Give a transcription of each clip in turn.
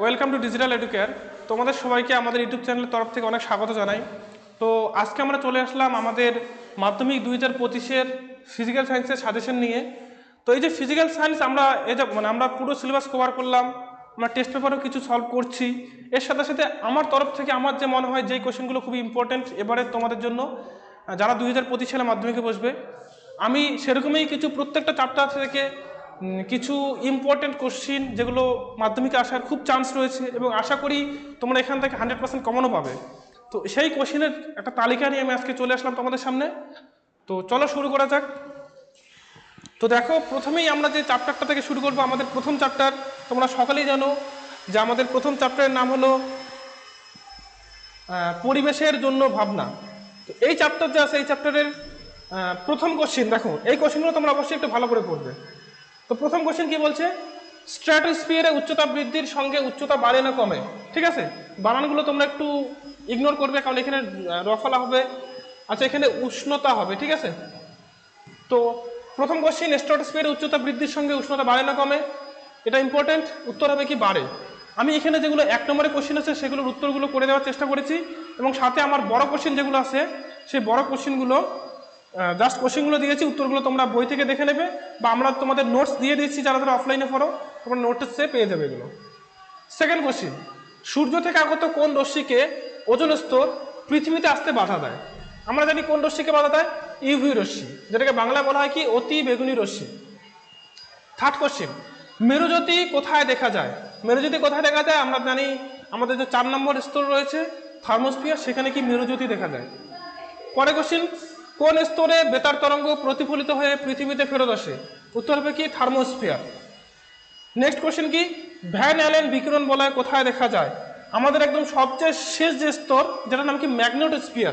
Welcome to digital educare তোমাদের সবাইকে আমাদের ইউটিউব চ্যানেলের তরফ থেকে অনেক স্বাগত জানাই। তো আজকে আমরা চলে আসলাম আমাদের মাধ্যমিক দুই হাজার পঁচিশের ফিজিক্যাল সায়েন্সের সাজেশন নিয়ে। তো এই যে ফিজিক্যাল সায়েন্স আমরা এই যে মানে আমরা পুরো সিলেবাস কভার করলাম, আমরা টেস্ট পেপারও কিছু সলভ করছি। এর সাথে সাথে আমার তরফ থেকে আমার যে মনে হয় যেই কোশ্চেনগুলো খুবই ইম্পর্টেন্ট এবারে তোমাদের জন্য যারা দুই হাজার পঁচিশ সালে মাধ্যমিকে বসবে, আমি সেরকমই কিছু প্রত্যেকটা চ্যাপ্টার থেকে কিছু ইম্পর্টেন্ট কোশ্চিন যেগুলো মাধ্যমিকে আসার খুব চান্স রয়েছে এবং আশা করি তোমরা এখান থেকে হান্ড্রেড পার্সেন্ট কমনও পাবে। তো সেই কোশ্চিনের একটা তালিকা নিয়ে আমি আজকে চলে আসলাম তোমাদের সামনে। তো চলো শুরু করা যাক। তো দেখো, প্রথমেই আমরা যে চ্যাপ্টারটা থেকে শুরু করব, আমাদের প্রথম চ্যাপ্টার তোমরা সকালেই জানো যে আমাদের প্রথম চ্যাপ্টারের নাম হলো পরিবেশের জন্য ভাবনা। তো এই চ্যাপ্টার যে আছে এই চ্যাপ্টারের প্রথম কোশ্চিন দেখো, এই কোশ্চিনগুলো তোমরা অবশ্যই একটু ভালো করে পড়বে। তো প্রথম কোশ্চেন কি বলছে? স্ট্র্যাটোস্ফিয়ারে উচ্চতা বৃদ্ধির সঙ্গে উচ্চতা বাড়ে না কমে। ঠিক আছে? বানানগুলো তোমরা একটু ইগনোর করবে, কারণ এখানে রফলা হবে। আচ্ছা এখানে উষ্ণতা হবে, ঠিক আছে? তো প্রথম কোশ্চেন স্ট্র্যাটোস্ফিয়ারে উচ্চতা বৃদ্ধির সঙ্গে উষ্ণতা বাড়ে না কমে? এটা ইম্পর্টেন্ট উত্তর হবে কি? বাড়ে। আমি এখানে যেগুলো, এক নম্বরে কোশ্চেন আছে, সেগুলোর উত্তরগুলো করে দেওয়ার চেষ্টা করেছি। এবং সাথে আমার বড় কোশ্চেন যেগুলো আছে, সেই বড় কোশ্চেনগুলো জাস্ট কোশ্চেনগুলো দিয়েছি, উত্তরগুলো তোমরা বই থেকে দেখে নেবে, বা আমরা তোমাদের নোটস দিয়ে দিচ্ছি যারা যারা অফলাইনে পড়ো, তোমরা নোটসে পেয়ে যাবে এগুলো। সেকেন্ড কোশ্চেন সূর্য থেকে আগত কোন রশ্মিকে ওজন স্তর পৃথিবীতে আসতে বাধা দেয়? আমরা জানি কোন রশ্মিকে বাধা দেয়? ইউভি রশ্মি, যেটাকে বাংলা বলা হয় কি? অতি বেগুনি রশ্মি। থার্ড কোশ্চেন মেরুজ্যোতি কোথায় দেখা যায়? মেরুজ্যোতি কোথায় দেখা যায়? আমরা জানি আমাদের যে চার নম্বর স্তর রয়েছে, থার্মোস্ফিয়ার, সেখানে কি মেরুজ্যোতি দেখা যায়? পরে কোশ্চেন কোন স্তরে বেতার তরঙ্গ প্রতিফলিত হয়ে পৃথিবীতে ফেরত আসে? উত্তর হবে কি থার্মোস্ফিয়ার। নেক্সট কোশ্চেন কি? ভ্যান অ্যালেন বিকিরণ বলয় কোথায় দেখা যায়? আমাদের একদম সবচেয়ে শেষ যে স্তর যেটার নাম কি? ম্যাগনেটোস্ফিয়ার।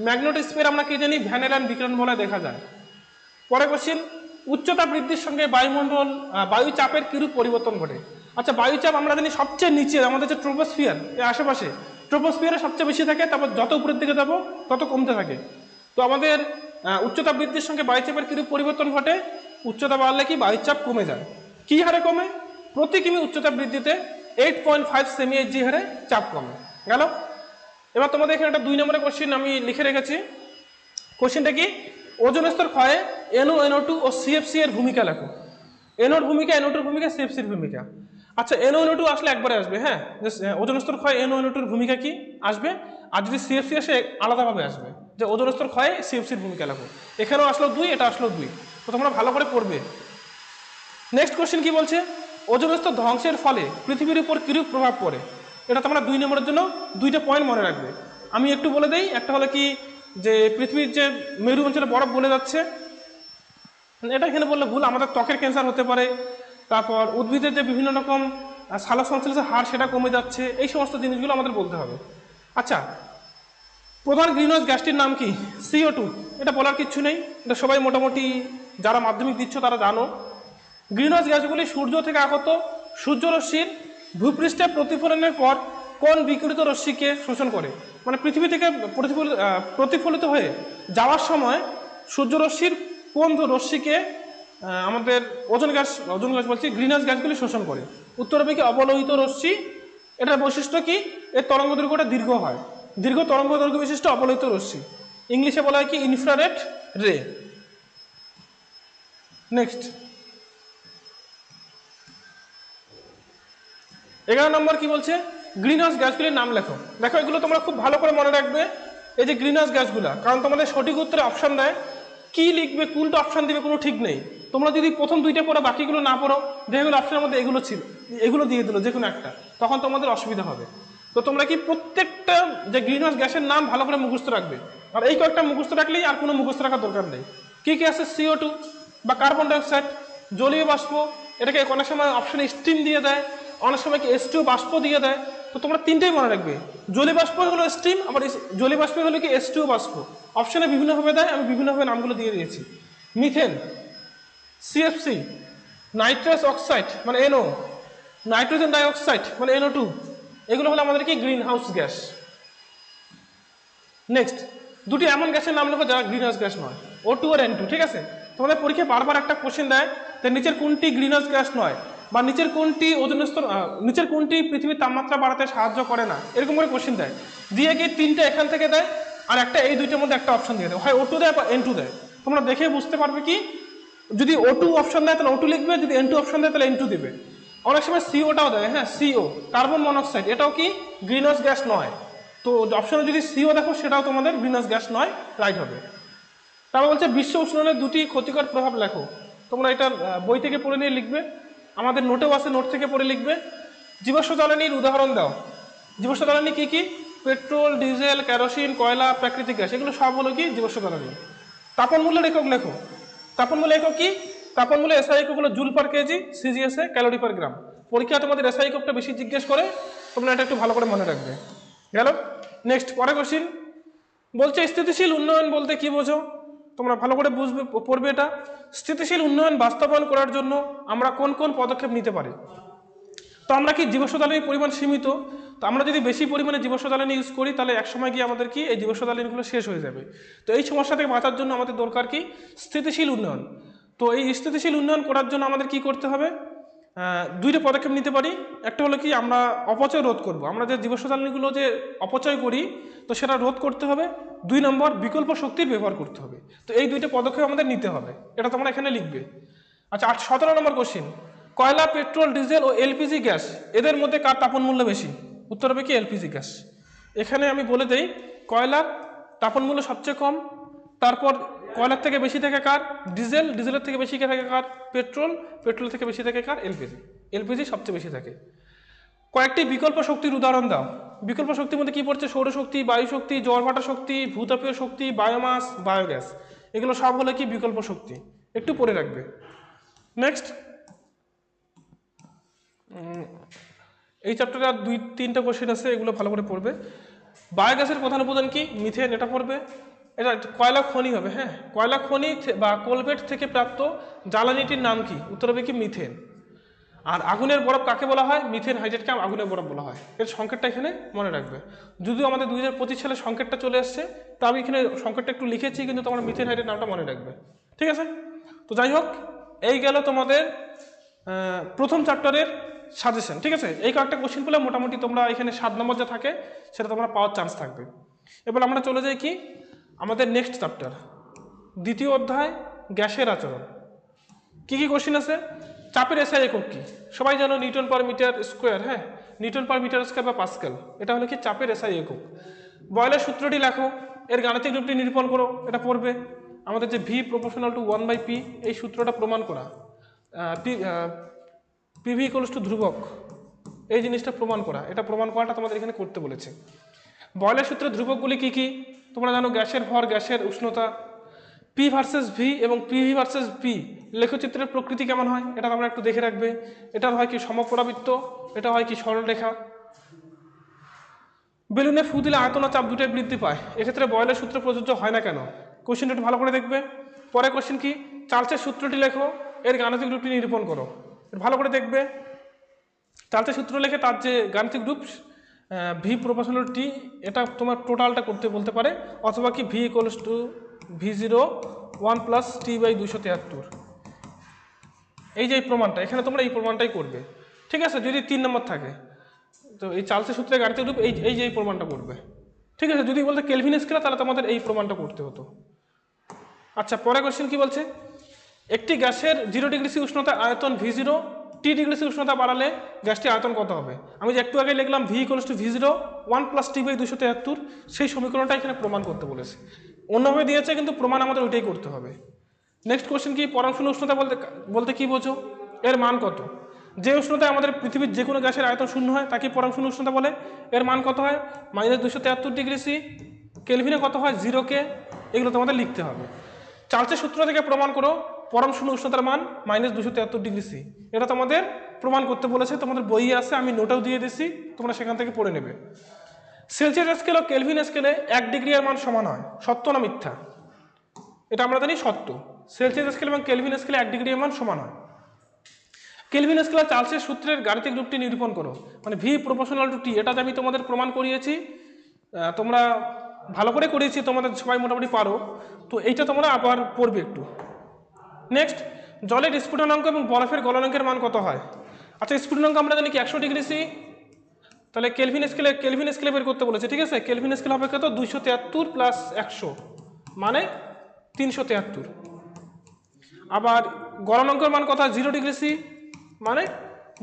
ম্যাগনেটোস্ফিয়ার আমরা কি জানি? ভ্যান অ্যালেন বিকিরণ বলয় দেখা যায়। পরে কোশ্চেন উচ্চতা বৃদ্ধির সঙ্গে বায়ুমণ্ডল আহ, বায়ু চাপের কিরূপ পরিবর্তন ঘটে? আচ্ছা বায়ুচাপ আমরা জানি সবচেয়ে নিচে আমাদের যে ট্রোপোস্ফিয়ার এর আশেপাশে। ট্রোপোস্ফিয়ারে সবচেয়ে বেশি থাকে তারপর যত উপরের দিকে যাব তত কমতে থাকে। তো আমাদের উচ্চতা বৃদ্ধির সঙ্গে বায়ুচাপের কিরূপ পরিবর্তন ঘটে? উচ্চতা বাড়লে কি বায়ুচাপ কমে যায়? কি হারে কমে? প্রতি কিমি উচ্চতা বৃদ্ধিতে এইট পয়েন্ট ফাইভ সেমি জি হারে চাপ কমে। গেল? এবার তোমাদের এখানে একটা দুই নম্বরের কোশ্চেন আমি লিখে রেখেছি। কোশ্চেনটা কি? ওজন স্তর ক্ষয়ে N O N O two ও সিএফসি এর ভূমিকা লেখো। এনওর ভূমিকা এনও টুর ভূমিকা সিএফসির ভূমিকা। আচ্ছা এনও এনও টু আসলে একবারে আসবে হ্যাঁ? ওজন স্তর ক্ষয় এনও এনও টুর ভূমিকা কি? আসবে। আর যদি সিএফসি আসে, আলাদাভাবে আসবে। যে ওজন স্তর ক্ষয়ে সিএফসির ভূমিকা লেখো এখানেও আসলো দুই এটা আসলো দুই। তো তোমরা ভালো করে পড়বে। নেক্সট কোশ্চেন কি বলছে? ওজন স্তর ধ্বংসের ফলে পৃথিবীর উপর কিরূপ প্রভাব পড়ে? এটা তোমরা দুই নম্বরের জন্য দুইটা পয়েন্ট মনে রাখবে। আমি একটু বলে দেই একটা হলো কি যে পৃথিবীর যে মেরু অঞ্চলে বরফ বলে যাচ্ছে এটা এখানে বললে ভুল আমাদের ত্বকের ক্যান্সার হতে পারে তারপর উদ্ভিদের যে বিভিন্ন রকম আহ, সালোক সংশ্লেষের হার সেটা কমে যাচ্ছে এই সমস্ত জিনিসগুলো আমাদের বলতে হবে। আচ্ছা প্রধান গ্রিনহাউস গ্যাসটির নাম কি? সিও টু এটা বলার কিচ্ছু নেই। এটা সবাই মোটামুটি যারা মাধ্যমিক দিচ্ছ তারা জানো। গ্রিনহাউস গ্যাসগুলি সূর্য থেকে আগত সূর্যরশ্মির ভূপৃষ্ঠে প্রতিফলনের পর কোন বিকৃত রশ্মিকে শোষণ করে? মানে পৃথিবী থেকে প্রতিফলিত প্রতিফলিত হয়ে যাওয়ার সময় সূর্যরশ্মির কোন রশ্মিকে আমাদের ওজন গ্যাস ওজন গ্যাস বলছি, গ্রিনহাউস গ্যাসগুলি শোষণ করে? উত্তর অবলোহিত রশ্মি। এটার বৈশিষ্ট্য কি? এর তরঙ্গ দৈর্ঘ্যটা দীর্ঘ হয়। দীর্ঘ তরঙ্গ দৈর্ঘ্য বিশিষ্ট অবলোহিত রশ্মি। ইংলিশে বলা হয় কি? ইনফ্রারেড রে নেক্সট এগারো নম্বর কি বলছে? গ্রিন হাউস গ্যাসগুলির নাম লেখো। দেখো, এগুলো তোমরা খুব ভালো করে মনে রাখবে। এই যে গ্রিন হাউস গ্যাসগুলো কারণ তোমাদের সঠিক উত্তরে অপশন দেয়। কি লিখবে, কোনটা অপশান দিবে, কোনো ঠিক নেই। তোমরা যদি প্রথম দুইটা পড়ো, বাকিগুলো না পড়ো যেগুলো অপশনের মধ্যে এগুলো ছিল, এগুলো দিয়ে দিলো যে কোনো একটা। তখন তোমাদের অসুবিধা হবে। তো তোমরা কি প্রত্যেকটা যে গ্রিন হাউস গ্যাসের নাম ভালো করে মুখস্থ রাখবে? আর এই কয়েকটা মুখস্থ রাখলেই আর কোনো মুখস্থ রাখার দরকার নেই। কী কী আছে? সিও টু বা কার্বন ডাইঅক্সাইড জলীয় বাষ্প, এটাকে অনেক সময় অপশনে স্টিম দিয়ে দেয়, অনেক সময় কি এস বাষ্প দিয়ে দেয়। তো তোমরা তিনটেই মনে রাখবে। জলীয় বাষ্প হলো স্টিম আবার জলীয় বাষ্প হলো কি এস বাষ্প। অপশনে বিভিন্নভাবে দেয়, আমি বিভিন্নভাবে নামগুলো দিয়ে দিয়েছি। মিথেন সিএফসি নাইট্রাস অক্সাইড মানে এনও নাইট্রোজেন ডাইঅক্সাইড মানে এনও টু এগুলো হলো আমাদের কি? গ্রিন হাউস গ্যাস নেক্সট দুটি এমন গ্যাসের নাম লেখো যারা গ্রিন হাউস গ্যাস নয়। ও টু আর এন টু ঠিক আছে? তোমাদের পরীক্ষায় বারবার একটা কোশ্চেন দেয় যে নিচের কোনটি গ্রিন হাউস গ্যাস নয়? বা, নিচের কোনটি ওজন স্তর নিচের কোনটি পৃথিবীর তাপমাত্রা বাড়াতে সাহায্য করে না? এরকম করে কোশ্চেন দেয়। দিয়ে গিয়ে তিনটা এখান থেকে দেয়, আর একটা এই দুইটার মধ্যে একটা অপশন দিয়ে দেয়। হয় ও টু দেয় বা এন টু দেয়। তোমরা দেখে বুঝতে পারবে কি? যদি ও টু অপশন দেয়, তাহলে ও টু লিখবে, যদি এন টু অপশন দেয়, তাহলে এন টু দিবে। অনেক সময় সিওটাও দেয় হ্যাঁ সিও কার্বন মনোক্সাইড এটাও কি গ্রিনহাউস গ্যাস নয়। তো অপশনে যদি সিও দেখো, সেটাও তোমাদের গ্রিনহাউস গ্যাস নয় রাইট হবে। তারপর বলছে বিশ্ব উষ্ণায়নের দুটি ক্ষতিকর প্রভাব লেখো। তোমরা এটা বই থেকে পড়ে নিয়ে লিখবে। আমাদের নোটেও আছে, নোট থেকে পড়ে লিখবে। জীবাশ্ম জ্বালানির উদাহরণ দাও। জীবাশ্ম জ্বালানি কী কী? পেট্রোল, ডিজেল, কেরোসিন, কয়লা, প্রাকৃতিক গ্যাস, এগুলো সব হলো কি জীবাশ্ম জ্বালানি। তাপন মূল্যের একক লেখো। তাপন মূল্য একক কি? তাপন মূল্য এসআই একক হলো জুল পার কেজি সিজিএসএ ক্যালোরি পার গ্রাম পরীক্ষা তোমাদের এসআই এককটা বেশি জিজ্ঞেস করে, তোমরা এটা একটু ভালো করে মনে রাখবে। গেল। নেক্সট পরে কোশ্চিন বলছে স্থিতিশীল উন্নয়ন বলতে কি বোঝো? তোমরা ভালো করে বুঝবে, পড়বে এটা। স্থিতিশীল উন্নয়ন বাস্তবায়ন করার জন্য আমরা কোন কোন পদক্ষেপ নিতে পারি? তো আমরা কি জীবাশ্ম জ্বালানির পরিমাণ সীমিত? তো আমরা যদি বেশি পরিমাণে জীবাশ্ম জ্বালানি ইউজ করি, তাহলে একসময় গিয়ে আমাদের কি? এই জীবাশ্ম জ্বালানিগুলো শেষ হয়ে যাবে। তো এই সমস্যা থেকে বাঁচার জন্য আমাদের দরকার কি? স্থিতিশীল উন্নয়ন। তো এই স্থিতিশীল উন্নয়ন করার জন্য আমাদের কি করতে হবে? দুইটা পদক্ষেপ নিতে পারি। একটা হলো কি, আমরা অপচয় রোধ করব। আমরা যে জীবাশ্ম জ্বালানিগুলো যে অপচয় করি, তো সেটা রোধ করতে হবে। দুই নম্বর, বিকল্প শক্তির ব্যবহার করতে হবে। তো এই দুইটা পদক্ষেপ আমাদের নিতে হবে। এটা তোমরা এখানে লিখবে। আচ্ছা আট, সতেরো নম্বর কোশ্চিন কয়লা, পেট্রোল, ডিজেল ও এলপিজি গ্যাস, এদের মধ্যে কার তাপন মূল্য বেশি? উত্তর হবে কি, এলপিজি গ্যাস। এখানে আমি বলে দেই, কয়লার তাপন মূল্য সবচেয়ে কম, তারপর কয়লার থেকে বেশি থাকে কার? ডিজেল, ডিজেলের থেকে বেশি থাকে কার? পেট্রোল পেট্রোল থেকে বেশি থাকে কার? এলপিজি। এলপিজি সবচেয়ে বেশি থাকে। কয়েকটি বিকল্প শক্তির উদাহরণ দাও। বিকল্প শক্তির মধ্যে কী পড়ছে? সৌরশক্তি বায়ু শক্তি জলভাটা শক্তি ভূতাপীয় শক্তি, বায়োমাস, বায়োগ্যাস। এগুলো সব হলো কি বিকল্প শক্তি? একটু পরে রাখবে। নেক্সট এই চ্যাপ্টারে আর দুই, তিনটা কোশ্চেন আছে, এগুলো ভালো করে পড়বে। বায়োগ্যাসের প্রধান উপাদান কি? মিথেন, এটা পড়বে। এটা কয়লা খনি হবে হ্যাঁ? কয়লা খনি বা কোলবেট থেকে প্রাপ্ত জ্বালানিটির নাম কি? উত্তর হবে কি মিথেন। আর আগুনের বরফ কাকে বলা হয়? মিথেন হাইড্রেটকে আগুনের বরফ বলা হয়। এর সংকেতটা এখানে মনে রাখবে। যদিও আমাদের দুই হাজার পঁচিশ সালে সংকেতটা চলে এসছে, তা আমি এখানে সংকেতটা একটু লিখেছি, কিন্তু তোমরা মিথেন হাইড্রেট নামটা মনে রাখবে। ঠিক আছে? তো যাই হোক, এই গেল তোমাদের প্রথম চ্যাপ্টারের সাজেশন ঠিক আছে? এই কয়েকটা কোশ্চেন পেলে মোটামুটি তোমরা এখানে সাত নম্বর যা থাকে, সেটা তোমরা পাওয়ার চান্স থাকবে। এবার আমরা চলে যাই কি? আমাদের নেক্সট চ্যাপ্টার দ্বিতীয় অধ্যায়, গ্যাসের আচরণ। কি কি কোশ্চেন আছে? চাপের এসআই একক কি? সবাই জানো নিউটন পার মিটার স্কোয়ার হ্যাঁ? নিউটন পার মিটার স্কোয়ার বা পাস্কেল, এটা হলো কি চাপের এসআই একক। বয়লের সূত্রটি লেখো, এর গাণিতিক রূপটি নিরূপণ করো, এটা পড়বে। আমাদের যে V proportional to one by P এই সূত্রটা প্রমাণ করা। পি পিভি ইকুয়ালস টু ধ্রুবক, এই জিনিসটা প্রমাণ করা। এটা প্রমাণ করাটা তোমাদের এখানে করতে বলেছে। বয়লের সূত্রের ধ্রুবকগুলি কি কি? তোমরা জানো গ্যাসের ভর, গ্যাসের উষ্ণতা পি ভার্সেস ভি এবং পিভি ভার্সেস পি লেখচিত্রের প্রকৃতি কেমন হয়? এটা তোমরা একটু দেখে রাখবে। এটা হয় কি সমপরাবৃত্ত, এটা হয় কি সরলরেখা। বেলুনে ফু দিলে আয়তন চাপ দুটোই বৃদ্ধি পায়। এক্ষেত্রে বয়লের সূত্র প্রযোজ্য হয় না কেন? কোশ্চেনটা একটু ভালো করে দেখবে। পরে কোশ্চেন কি? চার্লসের সূত্রটি লেখো, এর গাণিতিক রূপটি নিরূপণ করো। ভালো করে দেখবে। চার্লসের সূত্র লেখে তার যে গাণিতিক রূপ ভি প্রপোর্শনাল টি এটা তোমার টোটালটা করতে বলতে পারে, অথবা কি V equals to V zero one plus T by দুশো তিয়াত্তর। এই যে এই প্রমাণটা, এখানে তোমরা এই প্রমাণটাই করবে। ঠিক আছে? যদি তিন নম্বর থাকে, তো এই চার্লসের সূত্রে গাণিতিক রূপ এই এই যে এই প্রমাণটা করবে। ঠিক আছে? যদি বলতে কেলভিন স্কেলা তাহলে তোমাদের এই প্রমাণটা করতে হতো। আচ্ছা পরে কোশ্চেন কি বলছে? একটি গ্যাসের জিরো ডিগ্রি সি উষ্ণতা আয়তন V zero T degree C উষ্ণতা বাড়ালে গ্যাসটি আয়তন কত হবে? আমি যে একটু আগে লিখলাম V equals to V zero one plus T by দুশো তেহাত্তর, সেই সমীকরণটা এখানে প্রমাণ করতে বলেছে। অন্যভাবে দিয়েছে কিন্তু প্রমাণ আমাদের ওইটাই করতে হবে। নেক্সট কোশ্চেন কি? পরমশূন্য উষ্ণতা বলতে বলতে কি বোঝো? এর মান কত? যে উষ্ণতায় আমাদের পৃথিবীর যে কোনো গ্যাসের আয়তন শূন্য হয়, তাকে পরমশূন্য উষ্ণতা বলে। এর মান কত হয়? মাইনাস দুশো তেহাত্তর ডিগ্রি সি কেলভিনে কত হয়? জিরো কে এগুলো তোমাদের লিখতে হবে। চার্লসের সূত্র থেকে প্রমাণ করো। পরম শূন্য উষ্ণতার মান মাইনাস দুশো তেহাত্তর ডিগ্রি সি এটা তোমাদের প্রমাণ করতে বলেছে, তোমাদের বইয়ে আছে, আমি নোটেও দিয়ে দিচ্ছি তোমরা সেখান থেকে পড়ে নেবে। সেলসিয়াস স্কেল ও কেলভিন স্কেলে এক ডিগ্রি মান সমান হয়, সত্য না মিথ্যা? এটা আমরা জানি সত্য। সেলসিয়াস স্কেল এবং কেলভিন স্কেলে এক ডিগ্রি মান সমান হয়। কেলভিন স্কেলার চার্লসের সূত্রের গাণিতিক রূপটি নিরূপণ করো। মানে ভি প্রপোর্শনাল টু টি এটা আমি তোমাদের প্রমাণ করিয়েছি তোমরা ভালো করে করিয়েছি, তোমাদের সবাই মোটামুটি পারো। তো এইটা তোমরা আবার পড়বে একটু। নেক্সট জলের স্ফুটনাঙ্ক এবং বরফের গলনাঙ্কের মান কত হয়? আচ্ছা স্ফুটনাঙ্ক আমরা জানি কি, একশো ডিগ্রি সি তাহলে কেলভিন স্কেলে কেলভিন স্কেলে বের করতে বলেছে, ঠিক আছে? কেলভিন স্কেল হবে কত? দুইশো তিয়াত্তর প্লাস একশো মানে তিনশো তিয়াত্তর। আবার গণনাঙ্কের মান কথা জিরো ডিগ্রি সি মানে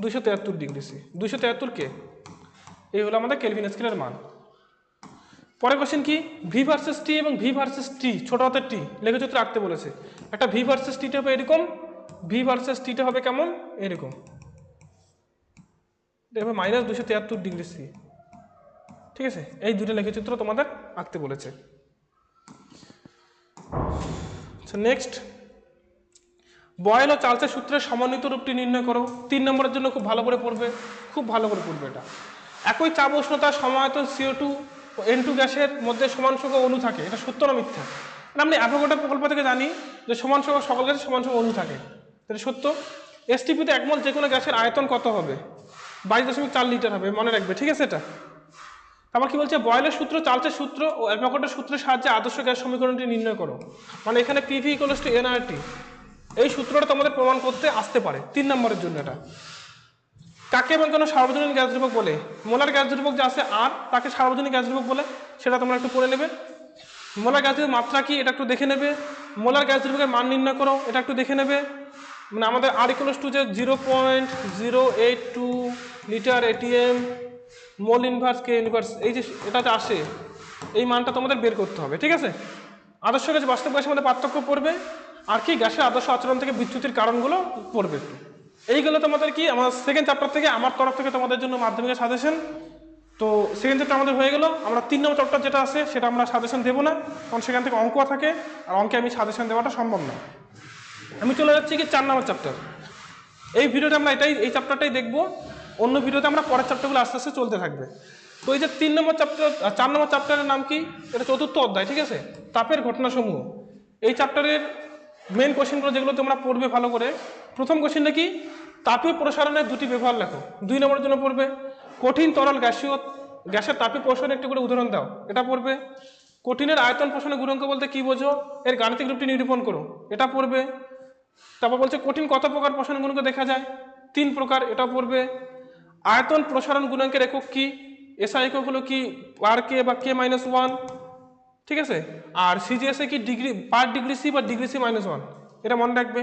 দুইশো তিয়াত্তর ডিগ্রি সি দুইশো তিয়াত্তর কে? এই হলো আমাদের কেলভিন স্কেলের মান। পরে কোশ্চেন কি? ভি ভার্সেস টি এবং ভি ভার্সেস টি ছোট হাতের টি লেখচিত্র আঁকতে বলেছে। একটা ভি ভার্সেস টিটা হবে এরকম ভি ভার্সেস টিটা হবে কেমন? এরকম। এটা হবে মাইনাস দুশো তিয়াত্তর ডিগ্রি সি ঠিক আছে? এই দুটো লেখচিত্র তোমাদের আঁকতে বলেছে। নেক্সট বয়েল ও চার্লসের সূত্রের সমন্বিত রূপটি নির্ণয় করো। তিন নম্বরের জন্য খুব ভালো করে পড়বে, খুব ভালো করে পড়বে এটা। একই চাপ উষ্ণতা সমায়তন সিও টু এন টু গ্যাসের মধ্যে সমান সংখ্যক অণু থাকে, এটা সত্য না মিথ্যা? মানে আমরা অ্যাভোগাড্রো প্রকল্প থেকে জানি যে সমান সংখ্যক সকল গ্যাসে সমান সংখ্যক অণু থাকে। এটা সত্য? এসটিপিতে একমল যে কোনো গ্যাসের আয়তন কত হবে? বাইশ দশমিক চার লিটার হবে, মনে রাখবে, ঠিক আছে এটা? তারপর কি বলছে? বয়েলের সূত্র চার্লসের সূত্র ও অ্যাভোগাড্রোর সূত্রের সাহায্যে আদর্শ গ্যাস সমীকরণটি নির্ণয় করো। মানে এখানে পিভি ইকোয়ালস টু এনআরটি এই সূত্রটা তোমাদের প্রমাণ করতে আসতে পারে, তিন নম্বরের জন্য এটা। কাকে এবং কেন সার্বজনীন গ্যাস ধ্রুবক বলে? মোলার গ্যাস ধ্রুবক যা আছে আর, তাকে সার্বজনীন গ্যাস ধ্রুবক বলে? সেটা তোমরা একটু পড়ে নেবে। মোলার গ্যাস ধ্রুবক মাত্রা কি, এটা একটু দেখে নেবে। মোলার গ্যাস ধ্রুবকের মান নির্ণয় করো, এটা একটু দেখে নেবে। মানে আমাদের আর ইকুয়ালস টু যে zero point zero eight two litre atm mole inverse K inverse এই যে এটা যে আসে, এই মানটা তোমাদের বের করতে হবে, ঠিক আছে? আদর্শ গ্যাস বাস্তব গ্যাসের মধ্যে পার্থক্য পড়বে। আর কি, গ্যাসের আদর্শ আচরণ থেকে বিচ্যুতির কারণগুলো পড়বে একটু। এইগুলো তোমাদের কি? আমার সেকেন্ড চ্যাপ্টার থেকে আমার তরফ থেকে তোমাদের জন্য মাধ্যমিকের সাজেশন তো সেকেন্ড চ্যাপ্টার আমাদের হয়ে গেল। আমরা তিন নম্বর চ্যাপ্টার যেটা আছে, সেটা আমরা সাজেশন দেবো না। কারণ সেখান থেকে অঙ্ক থাকে, আর অঙ্কে আমি সাজেশন দেওয়াটা সম্ভব না। আমি চলে যাচ্ছি কি চার নম্বর চ্যাপ্টার এই ভিডিওতে আমরা এটাই, এই চ্যাপ্টারটাই দেখব। অন্য ভিডিওতে আমরা পরের চ্যাপ্টারগুলো আস্তে আস্তে চলতে থাকবে। তো এই যে তিন নম্বর চ্যাপ্টার চার নম্বর চ্যাপ্টারের নাম কি? এটা চতুর্থ অধ্যায়, ঠিক আছে? তাপের ঘটনাসমূহ। এই চ্যাপ্টারের মেন কোশ্চেনগুলো যেগুলো তোমরা পড়বে ভালো করে। প্রথম কোশ্চেনটা কি? তাপীয় প্রসারণের দুটি ব্যবহার লেখো। দুই নম্বরের জন্য পড়বে, কঠিন তরল গ্যাসীয় গ্যাসের তাপীয় প্রসারণের একটি করে উদাহরণ দাও। এটা পড়বে, কঠিনের আয়তন প্রসারণের গুণাঙ্ক বলতে কি বোঝো? এর গাণিতিক রূপটি নিরূপণ করো। এটা পড়বে, তারপর বলছে কঠিন কত প্রকার প্রসারণ গুণাঙ্ক দেখা যায়? তিন প্রকার, এটা পড়বে, আয়তন প্রসারণ গুণাঙ্কের একক কি? এসআই একক হলো কি? আর কে বা কে মাইনাস ওয়ান ঠিক আছে? আর সিজিএসএ কি ডিগ্রি পার ডিগ্রি সি বা ডিগ্রি সি মাইনাস ওয়ান এটা মনে রাখবে।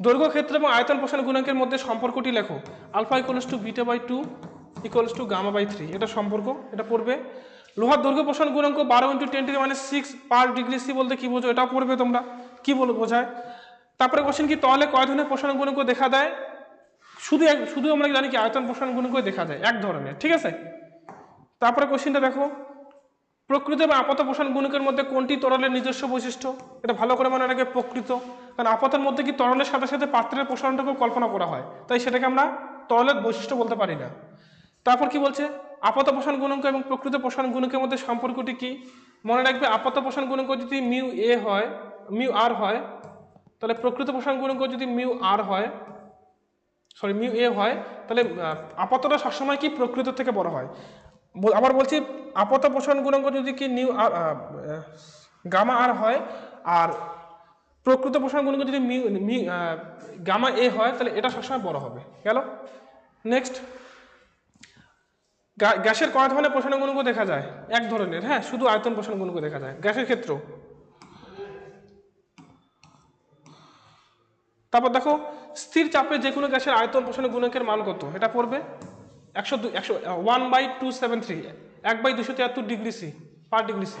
দৈর্ঘ্য ক্ষেত্র এবং আয়তন প্রসারণ গুণাঙ্কের মধ্যে সম্পর্কটি লেখো। Alpha equals to beta by two equals to gamma by three এটা সম্পর্ক, এটা পড়বে। লোহার দৈর্ঘ্য প্রসারণ গুণাঙ্ক বারো ইন্টু টেন টু মানে সিক্স পার ডিগ্রি সি বলতে কী বোঝো? এটা পড়বে তোমরা। কী বলো বোঝায়? তারপরে কোশ্চেন কি, তলে কয় ধরনের প্রসারণ গুণাঙ্ক দেখা দেয়? শুধু এক, শুধু আমরা জানি কি আয়তন প্রসারণ গুণাঙ্ক দেখা যায় এক ধরনের। ঠিক আছে? তারপরে কোশ্চেনটা দেখো। প্রকৃত এবং আপাত প্রসারণ গুণকের মধ্যে কোনটি তরলের নিজস্ব বৈশিষ্ট্য? এটা ভালো করে মনে রাখবে প্রকৃত। কারণ আপাতের মধ্যে কি তরলের সাথে সাথে পাত্রের প্রসারণটাকেও কল্পনা করা হয়? তাই সেটাকে আমরা তরলের বৈশিষ্ট্য বলতে পারি না। তারপর কি বলছে? আপাত প্রসারণ গুণাঙ্ক এবং প্রকৃত প্রসারণ গুণকের মধ্যে সম্পর্কটি কি? মনে রাখবে আপাত প্রসারণ গুণাঙ্ক যদি মিউ এ হয়, মিউ আর হয়, তাহলে প্রকৃত প্রসারণ গুণাঙ্ক যদি মিউ আর হয় সরি মিউ এ হয়, তাহলে আপাতটা সবসময় কি প্রকৃত থেকে বড় হয়? আবার বলছি, আপাত প্রসারণ গুণাঙ্ক যদি কি নিউ আর গামা আর হয়, আর প্রকৃত প্রসারণ গুণাঙ্ক যদি গামা এ হয়, তাহলে এটা সবসময় বড় হবে। গেল? নেক্সট গ্যাসের কয় ধরনের প্রসারণ গুণাঙ্ক দেখা যায়? এক ধরনের হ্যাঁ শুধু আয়তন প্রসারণ গুণাঙ্ক দেখা যায়। গ্যাসের ক্ষেত্র। তারপর দেখো, স্থির চাপে যে কোনো গ্যাসের আয়তন প্রসারণ গুণাঙ্কের মান কত? এটা পড়বে? একশো দুই একশো one by two seven three এক বাই দুশো তিয়াত্তর degree C per degree C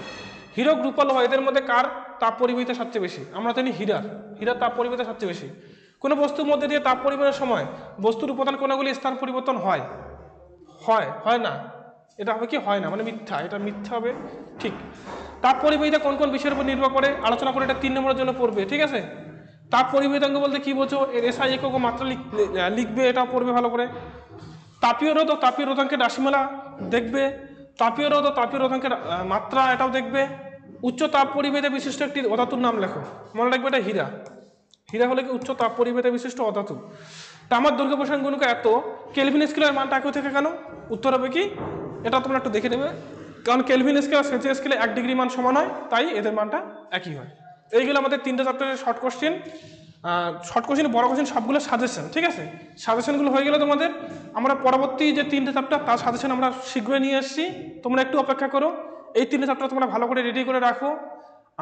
hero গ্রুপাল হয়, এদের মধ্যে কার তাপ পরিবাহিতা সবচেয়ে বেশি? আমরা জানি হীরার। হীরার তাপ পরিবাহিতা সবচেয়ে বেশি। কোনো বস্তুর মধ্যে দিয়ে তাপ পরিবহনের সময় বস্তুর উপাদান কোনাগুলি স্থান পরিবর্তন হয়? হয় হয় না। এটা হবে কি? হয় না মানে মিথ্যা। এটা মিথ্যা হবে ঠিক। তাপ পরিবাহিতা কোন কোন বিষয়ের উপর নির্ভর করে? আলোচনা করে এটা তিন নম্বরের জন্য পড়বে, ঠিক আছে? তাপ পরিবাহিতাঙ্গ বলতে কি বোঝো? এর এসআই একক মাত্রা লিখ- লিখবে এটা পড়বে ভালো করে। তাপীয় রোধ ও তাপীয় রোধাঙ্কের রাশিমালা দেখবে তাপীয় রোধ ও তাপীয় রোধাঙ্কের মাত্রা এটাও দেখবে। উচ্চ তাপ পরিবেদে বিশিষ্ট একটি অধাতুর নাম লেখো। মনে রাখবে এটা হীরা। হীরা হলে কি উচ্চ তাপ পরিবেদে বিশিষ্ট অধাতু? তামার দৈর্ঘ্য প্রসারণ গুণক এত। কেলভিন স্কেলের মানটা একই থেকে কেন? উত্তর হবে কি? এটা তোমরা একটু দেখে নেবে। কারণ কেলভিন স্কেল আর সেলসিয়াস স্কেলে এক ডিগ্রি মান সমান হয়, তাই এদের মানটা একই হয়। এইগুলো আমাদের তিনটে চ্যাপ্টারের শর্ট কোশ্চেন শর্ট কোশ্চেন বড় কোশ্চেন সবগুলো সাজেশন ঠিক আছে? সাজেশনগুলো হয়ে গেলে তোমাদের, আমরা পরবর্তী যে তিনটে চ্যাপ্টার তার সাজেশন আমরা শীঘ্রই নিয়ে এসেছি। তোমরা একটু অপেক্ষা করো। এই তিনটে চ্যাপ্টার তোমরা ভালো করে রেডি করে রাখো।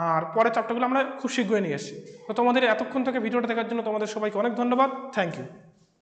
আর পরের চ্যাপ্টারগুলো আমরা খুব শীঘ্রই নিয়ে এসেছি। তো তোমাদের এতক্ষণ থেকে ভিডিওটা দেখার জন্য তোমাদের সবাইকে অনেক ধন্যবাদ। Thank you